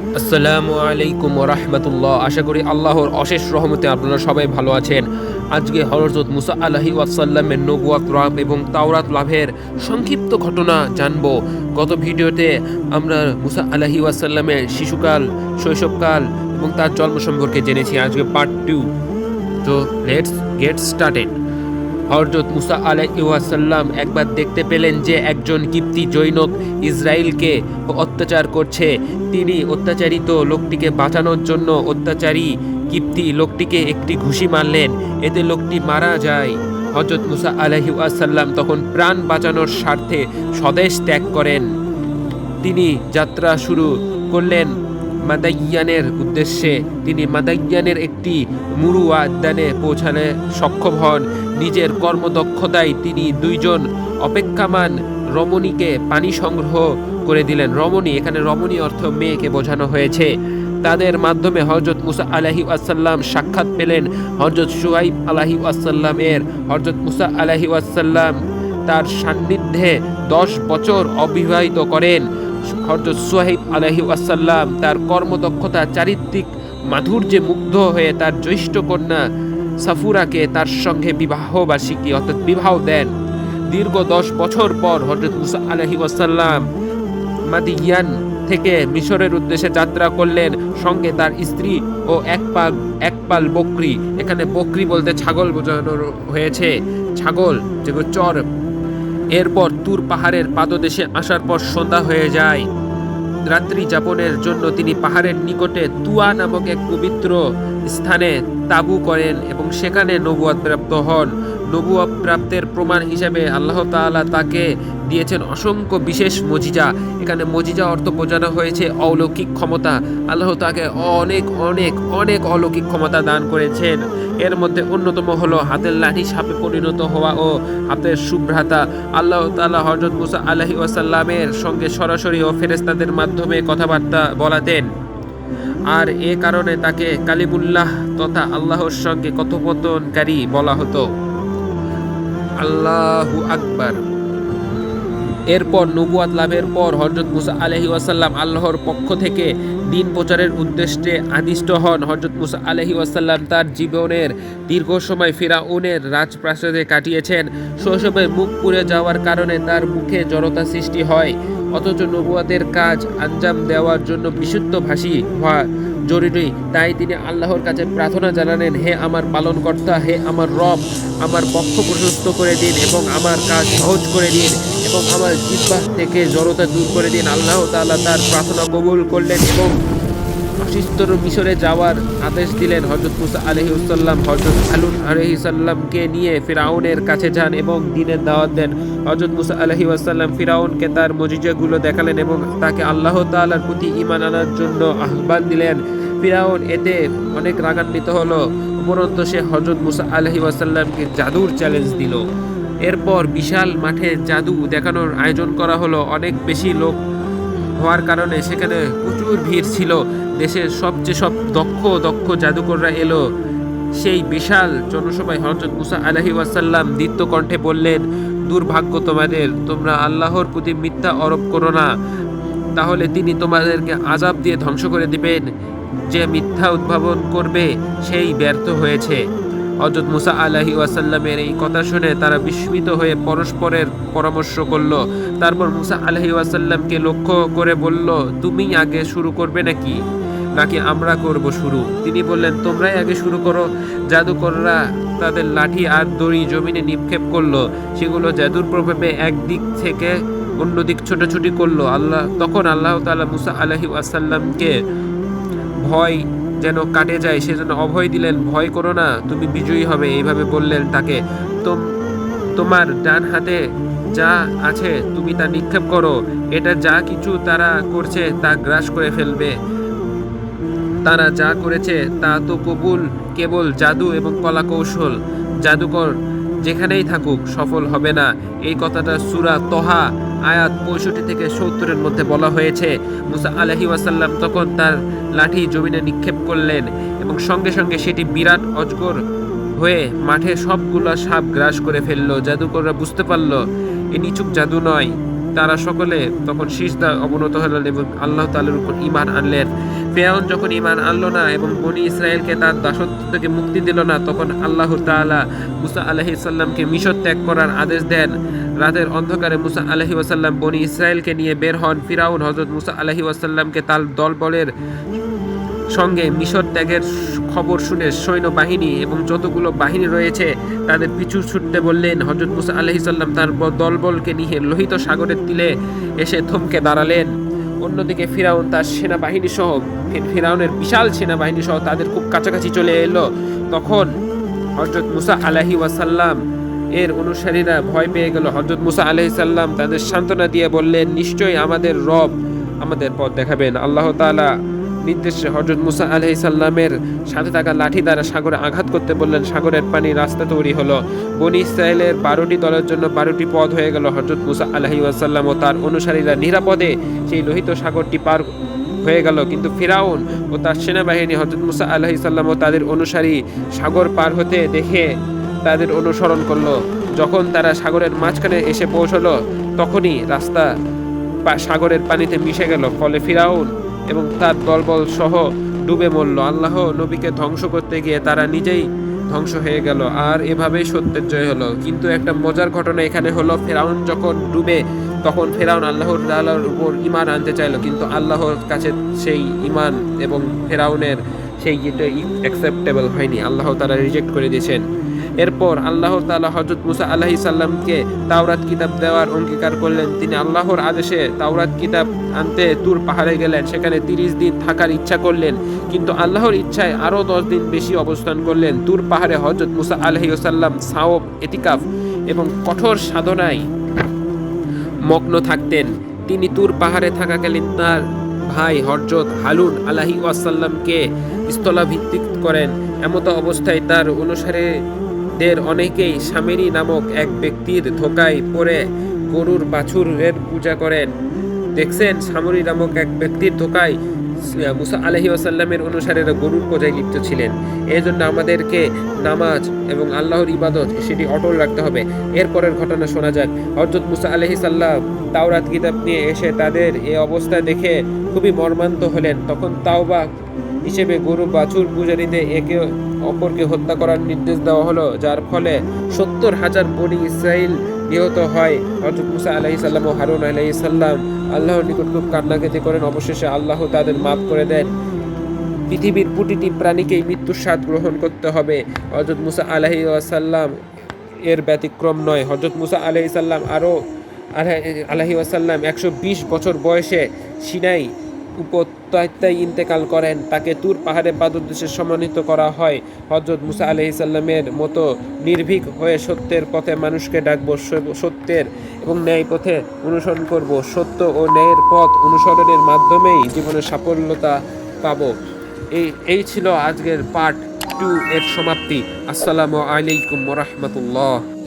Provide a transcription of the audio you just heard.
আসসালামু আলাইকুম রহমতুল্লাহ আশা করি আল্লাহর অশেষ রহমতে আপনারা সবাই ভালো আছেন। আজকে হরজত মুসা আলাহি ওয়াসাল্লামের নবুয়াত লাভ এবং তাওরাত লাভের সংক্ষিপ্ত ঘটনা জানব। গত ভিডিওতে আমরা মুসা আলাহি ওয়াসাল্লামের শিশুকাল, শৈশবকাল এবং তার জন্ম সম্পর্কে জেনেছি। আজকে পার্ট টু তো লেটস গেট স্টার্টেড হরজত মুসা আলাইসাল্লাম একবার দেখতে পেলেন যে একজন কিপ্তি জৈনক ইসরায়েলকে অত্যাচার করছে। তিনি অত্যাচারিত লোকটিকে বাঁচানোর জন্য অত্যাচারী কিপ্তি লোকটিকে একটি ঘুষি মারলেন। এতে লোকটি মারা যায়। হজরত মুসা আলহি আসাল্লাম তখন প্রাণ বাঁচানোর স্বার্থে স্বদেশ ত্যাগ করেন। তিনি যাত্রা শুরু করলেন। মাদাইয়ানের উদ্দেশ্যে তিনি মাদাইয়ানের একটি মুরুয়া উদ্যানে পৌঁছালে সক্ষম হন। নিজের কর্মদক্ষতায় তিনি দুইজন অপেক্ষামান রমণীকে পানি সংগ্রহ করে দিলেন। রমণী, এখানে রমণী অর্থ মেয়েকে বোঝানো হয়েছে। তাদের মাধ্যমে হজরত মুসা আলাহি আসাল্লাম সাক্ষাৎ পেলেন। হজরত সুহাইব আলাহি আসাল্লামের হজরত মুসা আলাহি আসাল্লাম তার সান্নিধ্যে দশ বছর অবিবাহিত করেন। হজরত সোহেব আলহি আসাল্লাম তার কর্মদক্ষতা চারিত্রিক মাধুর্যে মুগ্ধ হয়ে তার জ্যৈষ্ঠ কন্যা সাফুরাকে তার সঙ্গে বিবাহবার্ষিকী অর্থাৎ বিবাহ দেন। দীর্ঘ দশ বছর পর হজরত মুসা আলহি আসাল্লাম মাদিয়ান থেকে মিশরের উদ্দেশ্যে যাত্রা করলেন। সঙ্গে তার স্ত্রী ও এক পাল এক পাল বকরি। এখানে বকরি বলতে ছাগল বোঝানো হয়েছে। ছাগল, যেগুলো চর এরপর তুর পাহাড়ের পাদদেশে আসার পর সন্ধ্যা হয়ে যায়। রাত্রি যাপনের জন্য তিনি পাহাড়ের নিকটে তুয়া নামক এক পবিত্র স্থানে তাবু করেন এবং সেখানে নবুয়াদ প্রাপ্ত হন। নবুয়াদ প্রাপ্তের প্রমাণ হিসেবে আল্লাহ তালা তাকে দিয়েছেন অসংখ্য বিশেষ মজিজা। এখানে মজিজা অর্থ বোঝানো হয়েছে অলৌকিক ক্ষমতা। আল্লাহ তাকে অনেক অনেক অনেক অলৌকিক ক্ষমতা দান করেছেন। এর মধ্যে অন্যতম হলো হাতের লাঠি সাপে পরিণত হওয়া ও হাতের শুভ্রাতা আল্লাহ তাআলা হজরত মুসা আলহি ওয়াসাল্লামের সঙ্গে সরাসরি ও ফেরেস্তাদের মাধ্যমে কথাবার্তা বলাতেন। আর এ কারণে তাকে কালিমুল্লাহ তথা আল্লাহর সঙ্গে কথোপকথনকারী বলা হতো। আল্লাহু আকবার। এরপর নবুয়াত লাভের পর হজরত মুসা আলহি ওয়াসাল্লাম আল্লাহর পক্ষ থেকে দিন প্রচারের উদ্দেশ্যে আদিষ্ট হন। হজরত মুসা আলহি ওয়াসাল্লাম তার জীবনের দীর্ঘ সময় ফিরাউনের রাজপ্রাসাদে কাটিয়েছেন। শৈশবে মুখ পুড়ে যাওয়ার কারণে তার মুখে জড়তা সৃষ্টি হয়। অথচ নবুয়াতের কাজ আঞ্জাম দেওয়ার জন্য বিশুদ্ধ ভাষী হওয়া জরুরি। তাই তিনি আল্লাহর কাছে প্রার্থনা জানালেন, হে আমার পালনকর্তা, হে আমার রব, আমার পক্ষ প্রশস্ত করে দিন এবং আমার কাজ সহজ করে দিন এবং আমার জিব্বা থেকে জড়তা দূর করে দিন। আল্লাহ তাআলা তার প্রার্থনা কবুল করলেন এবং অসুস্থর মিশরে যাওয়ার আদেশ দিলেন। হজরত মুসা আলহিউসাল্লাম হজরত আলুন আলহিসাল্লামকে নিয়ে ফিরাউনের কাছে যান এবং দিনের দাওয়াত দেন। হজরত মুসা আলহি আসাল্লাম ফিরাউনকে তার মজিজাগুলো দেখালেন এবং তাকে আল্লাহ তাআলার প্রতি ইমান আনার জন্য আহ্বান দিলেন। ফিরাউন এতে অনেক রাগান্বিত হলো, উপরন্ত সে হজরত মুসা আলহি ওয়াসাল্লামকে জাদুর চ্যালেঞ্জ দিল। এরপর বিশাল মাঠে জাদু দেখানোর আয়োজন করা হলো। অনেক বেশি লোক হওয়ার কারণে সেখানে প্রচুর ভিড় ছিল। দেশের সবচেয়ে সব দক্ষ দক্ষ জাদুকররা এলো। সেই বিশাল জনসভায় হজরত মুসা আলহি ওয়াসাল্লাম দ্বিত্ব কণ্ঠে বললেন, দুর্ভাগ্য তোমাদের, তোমরা আল্লাহর প্রতি মিথ্যা আরোপ করো না। তাহলে তিনি তোমাদেরকে আজাব দিয়ে ধ্বংস করে দিবেন। যে মিথ্যা উদ্ভাবন করবে, সেই ব্যর্থ হয়েছে। হজরত মুসা আলাহি ওয়াসাল্লামের এই কথা শুনে তারা বিস্মিত হয়ে পরস্পরের পরামর্শ করল। তারপর মুসা আলাহি ওয়াসাল্লামকে লক্ষ্য করে বলল, তুমি আগে শুরু করবে নাকি? নাকি আমরা করব শুরু? তিনি বললেন, তোমরাই আগে শুরু করো। জাদুকররা তাদের লাঠি আর দড়ি জমিনে নিক্ষেপ করল। সেগুলো জাদুর প্রভাবে একদিক থেকে অন্যদিক ছোটাছুটি করল। আল্লাহ, তখন আল্লাহ তাআলা মুসা আলাহি ওয়াসাল্লামকে ভয় যেন কাটে যায় সেজন্য অভয় দিলেন, ভয় করো না, তুমি বিজয়ী হবে। এইভাবে বললেন তাকে। তোমার ডান হাতে যা আছে, তুমি তা নিক্ষেপ করো। এটা যা কিছু তারা করছে, তা গ্রাস করে ফেলবে। তারা যা করেছে, তা তো কবুল কেবল জাদু এবং কলা কৌশল জাদুকর যেখানেই থাকুক, সফল হবে না। এই কথাটা সুরা তহা আয়াত পঁয়ষট্টি থেকে সত্তরের মধ্যে বলা হয়েছে। মুসা আলহি ওয়াসাল্লাম তখন তার লাঠি জমিনে নিক্ষেপ করলেন এবং সঙ্গে সঙ্গে সেটি বিরাট অজগর হয়ে মাঠে সবগুলো সাপ গ্রাস করে ফেলল। জাদুকররা বুঝতে পারল, এ নিচুক জাদু নয়। তারা সকলে তখন সিজদা অবনত হলেন এবং আল্লাহ তাআলার উপর ইমান আনলেন। ফেরাউন যখন ঈমান আনলো না এবং বনি ইসরায়েলকে তার দাসত্ব থেকে মুক্তি দিল না, তখন আল্লাহ তাআলা মুসা আলাইহিস সালামকে মিশর ত্যাগ করার আদেশ দেন। রাতের অন্ধকারে মুসা আলহি ওয়াসাল্লাম বনি ইসরায়েলকে নিয়ে বের হন। ফিরাউন হজরত মুসা আলহি ওয়াসাল্লামকে তার দলবলের সঙ্গে মিশর ত্যাগের খবর শুনে সৈন্যবাহিনী এবং যতগুলো বাহিনী রয়েছে তাদের পিছু ছুটতে বললেন। হজরত মুসা আলহি সাল্লাম তার দলবলকে নিয়ে লোহিত সাগরের তীরে এসে থমকে দাঁড়ালেন। অন্যদিকে ফিরাউন তার সেনাবাহিনী সহ ফিরাউনের বিশাল সেনাবাহিনী সহ তাদের খুব কাছাকাছি চলে এলো। তখন হজরত মুসা আলাহি ওয়াসাল্লাম এর অনুসারীরা ভয় পেয়ে গেল। হজরত মুসা আলাহি সাল্লাম তাদের সান্ত্বনা দিয়ে বললেন, নিশ্চয়ই আমাদের রব আমাদের পথ দেখাবেন। আল্লাহ তাআলা নির্দেশে হজরত মুসা আলহি সাল্লামের সাথে থাকা লাঠি দ্বারা সাগরে আঘাত করতে বললেন, সাগরের পানি রাস্তা তৈরি হলো। বনি ইসরায়েলের বারোটি দলের জন্য বারোটি পথ হয়ে গেল। হজরত মুসা আলহি ওয়াসাল্লাম ও তার অনুসারীরা নিরাপদে সেই লোহিত সাগরটি পার হয়ে গেল। কিন্তু ফিরাউন ও তার সেনাবাহিনী হজরত মুসা আলহি সাল্লাম ও তাদের অনুসারী সাগর পার হতে দেখে তাদের অনুসরণ করল। যখন তারা সাগরের মাঝখানে এসে পৌঁছলো, তখনই রাস্তা সাগরের পানিতে মিশে গেল। ফলে ফিরাউন এবং তার দলবল সহ ডুবে মরল। আল্লাহ নবীকে ধ্বংস করতে গিয়ে তারা নিজেই ধ্বংস হয়ে গেল আর এভাবেই সত্যের জয় হলো। কিন্তু একটা মজার ঘটনা এখানে হলো, ফেরাউন যখন ডুবে, তখন ফেরাউন আল্লাহর উপর ইমান আনতে চাইলো। কিন্তু আল্লাহর কাছে সেই ইমান এবং ফেরাউনের সেই ইয়েটা অ্যাকসেপ্টেবল হয়নি। আল্লাহ তারা রিজেক্ট করে দিয়েছেন। এরপর আল্লাহ তালা হজরত মুসা আলাহি সাল্লামকে তাওরাত কিতাব দেওয়ার অঙ্গীকার করলেন। তিনি আল্লাহর আদেশে তাওরাত কিতাব আনতে তুর পাহাড়ে গেলেন। সেখানে তিরিশ দিন থাকার ইচ্ছা করলেন। কিন্তু আল্লাহর ইচ্ছায় আরও দশ দিন বেশি অবস্থান করলেন তুর পাহাড়ে হজরত মুসা আলহি সাল্লাম সাওব এতিকাফ এবং কঠোর সাধনায় মগ্ন থাকতেন। তিনি তুর পাহাড়ে থাকাকালীন তার ভাই হরজত হালুন আলাহি ওয়াসাল্লামকে স্থলাভিত্তিক করেন। এমত অবস্থায় তার অনুসারীদের অনেকেই সামেরি নামক এক ব্যক্তির ধোকায় পড়ে গরুর বাছুরের পূজা করেন। দেখছেন সামরি নামক এক ব্যক্তির ধোকায় মুসা আলহি আসাল্লামের অনুসারীরা গরুর পূজায় লিপ্ত ছিলেন। এই জন্য আমাদেরকে নামাজ এবং আল্লাহর ইবাদত সেটি অটল রাখতে হবে। এরপরের ঘটনা শোনা যাক। হজরত মুসা আলহি সাল্লাম তাওরাত কিতাব নিয়ে এসে তাদের এ অবস্থা দেখে খুবই মর্মান্ত হলেন। তখন তাওবা হিসেবে গরু বাছুর পূজারীতে একে অপরকে হত্যা করার নির্দেশ দেওয়া হলো, যার ফলে সত্তর হাজার বনি ইসরায়েল নিহত হয়। হজরত মুসা আলাহি সাল্লাম ও হারুন আলাহি সাল্লাম আল্লাহর নিকট খুব কান্নাকাটি করেন। অবশেষে আল্লাহ তাদের মাফ করে দেন। পৃথিবীর প্রতিটি প্রাণীকেই মৃত্যুর স্বাদ গ্রহণ করতে হবে। হজরত মুসা আলাহি সাল্লাম এর ব্যতিক্রম নয়। হজরত মুসা আলাহি সাল্লাম আরও আলাহি আসাল্লাম একশো বিশ বছর বয়সে সিনাই উপত্যকায় ইন্তেকাল করেন। তাকে তুর পাহাড়ে পাদদেশে সম্মানিত করা হয়। হজরত মুসা আলহি সাল্লামের মতো নির্ভীক হয়ে সত্যের পথে মানুষকে ডাকবো সত্যের এবং ন্যায় পথে অনুসরণ করব। সত্য ও ন্যায়ের পথ অনুসরণের মাধ্যমেই জীবনের সাফল্যতা পাব। এই এই ছিল আজকের পার্ট টু এর সমাপ্তি। আসসালামু আলাইকুম রহমতুল্লাহ।